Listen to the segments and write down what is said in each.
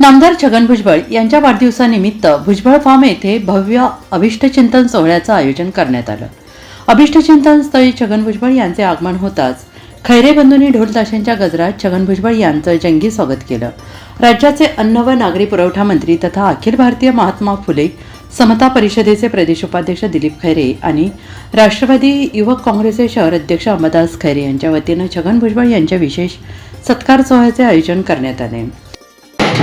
नामदार छगन भुजबळ यांच्या वाढदिवसानिमित्त भुजबळ फार्म येथे भव्य अभिष्टचिंतन सोहळ्याचं आयोजन करण्यात आलं. अभिष्टचिंतन स्थळी छगन भुजबळ यांचे आगमन होताच खैरे बंधूंनी ढोलताशांच्या गजरात छगन भुजबळ यांचं जंगी स्वागत केलं. राज्याचे अन्न व नागरी पुरवठा मंत्री तथा अखिल भारतीय महात्मा फुले समता परिषदेचे प्रदेश उपाध्यक्ष दिलीप खैरे आणि राष्ट्रवादी युवक काँग्रेसचे शहर अध्यक्ष अंबादास खैरे यांच्या वतीनं छगन भुजबळ यांच्या विशेष सत्कार सोहळ्याचे आयोजन करण्यात आले.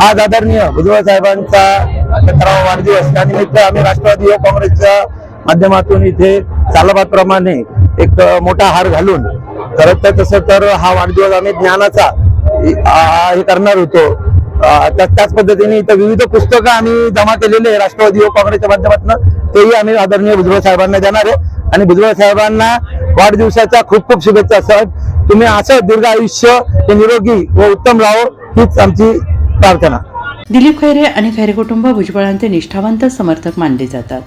आज आदरणीय भुजबळ साहेबांचा सतरावा वाढदिवस. त्यानिमित्त आम्ही राष्ट्रवादी युवक काँग्रेसच्या माध्यमातून इथे प्रमाणे एक मोठा हार घालून खरं तर तसं तर हा वाढदिवस आम्ही ज्ञानाचा हे करणार होतो. त्याच पद्धतीने इथं विविध पुस्तकं आम्ही जमा केलेले आहे राष्ट्रवादी युवक काँग्रेसच्या माध्यमातून. तेही आम्ही आदरणीय भुजबळ साहेबांना देणार आहे. आणि भुजबळ साहेबांना वाढदिवसाच्या खूप खूप शुभेच्छा. साहेब तुम्ही असं दीर्घ आयुष्य हे निरोगी व उत्तम राहो हीच आमची प्रार्थना. दिलीप खैरे आणि खैरे कुटुंब भुजबळांचे निष्ठावंत समर्थक मानले जातात.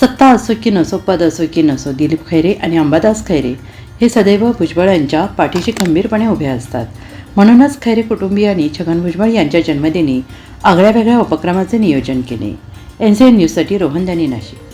सत्ता असो की नसो पद असो की नसो दिलीप खैरे आणि अंबादास खैरे हे सदैव भुजबळ यांच्या पाठीशी खंबीरपणे उभे असतात. म्हणूनच खैरे कुटुंबियांनी छगन भुजबळ यांच्या जन्मदिनी आगळ्या वेगळ्या उपक्रमाचे नियोजन केले. एन सी एन न्यूजसाठी रोहन दानी नाशिक.